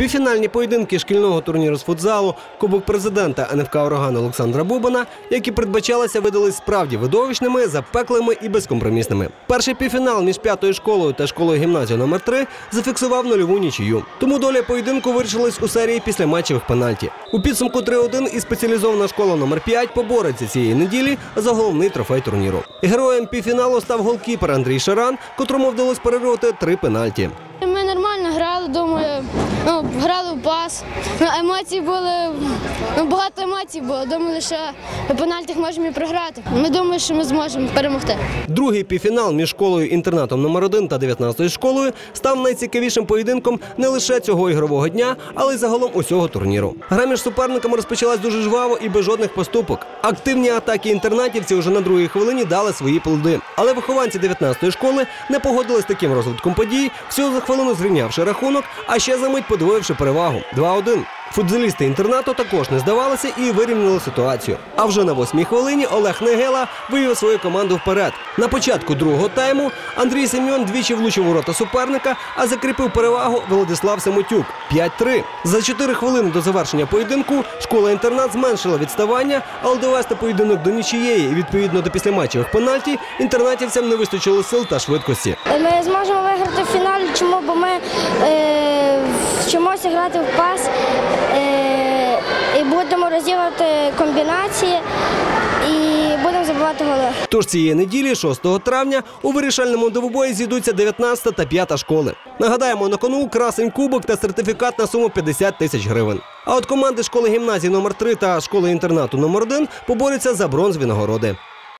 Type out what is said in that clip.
Півфінальні поєдинки шкільного турніру з футзалу, Кубок президента НФК Ураган Олександра Бубана, які передбачалися, видались справді видовищними, запеклими і безкомпромісними. Перший півфінал між п'ятою школою та школою гімназію номер 3 зафіксував нульову нічию. Тому доля поєдинку вирішилась у серії після матчевих пенальті. У підсумку 3-1 і спеціалізована школа номер 5 побореться цієї неділі за головний трофей турніру. Героєм півфіналу став голкіпер Андрій Шаран, котрому вдалося перервати три пенальті. Ми нормально грали, думаю, ну, грали в пас. Ну, емоції були, ну, багато емоцій було. Думали, що по пенальтах можемо і програти. Ми думаємо, що ми зможемо перемогти. Другий півфінал між школою інтернатом номер 1 та 19-ю школою став найцікавішим поєдинком не лише цього ігрового дня, але й загалом усього турніру. Гра між суперниками розпочалась дуже жваво і без жодних поступок. Активні атаки інтернатівців уже на другій хвилині дали свої плоди. Але вихованці 19-ї школи не погодились з таким розвитком подій, всього за хвилину зрівнявши рахунок, а ще за мить подвоївши перевагу 2-1. Футболісти інтернату також не здавалися і вирівняли ситуацію. А вже на восьмій хвилині Олег Негела вивів свою команду вперед. На початку другого тайму Андрій Семьон двічі влучив у рота суперника, а закріпив перевагу Владислав Самотюк 5-3. За 4 хвилини до завершення поєдинку школа-інтернат зменшила відставання, але довести поєдинок до нічієї і відповідно до післяматчевих пенальті інтернатівцям не вистачило сил та швидкості. Ми зможемо виграти фіналі. Чому? Бо ми е, вчимося грати в пас е, і будемо розділити комбінації. Тож цієї неділі, 6 травня, у вирішальному двобої зійдуться 19 та 5 школи. Нагадаємо, на кону красень кубок та сертифікат на суму 50 тисяч гривень. А от команди школи гімназії номер 3 та школи інтернату номер 1 поборються за бронзові нагороди.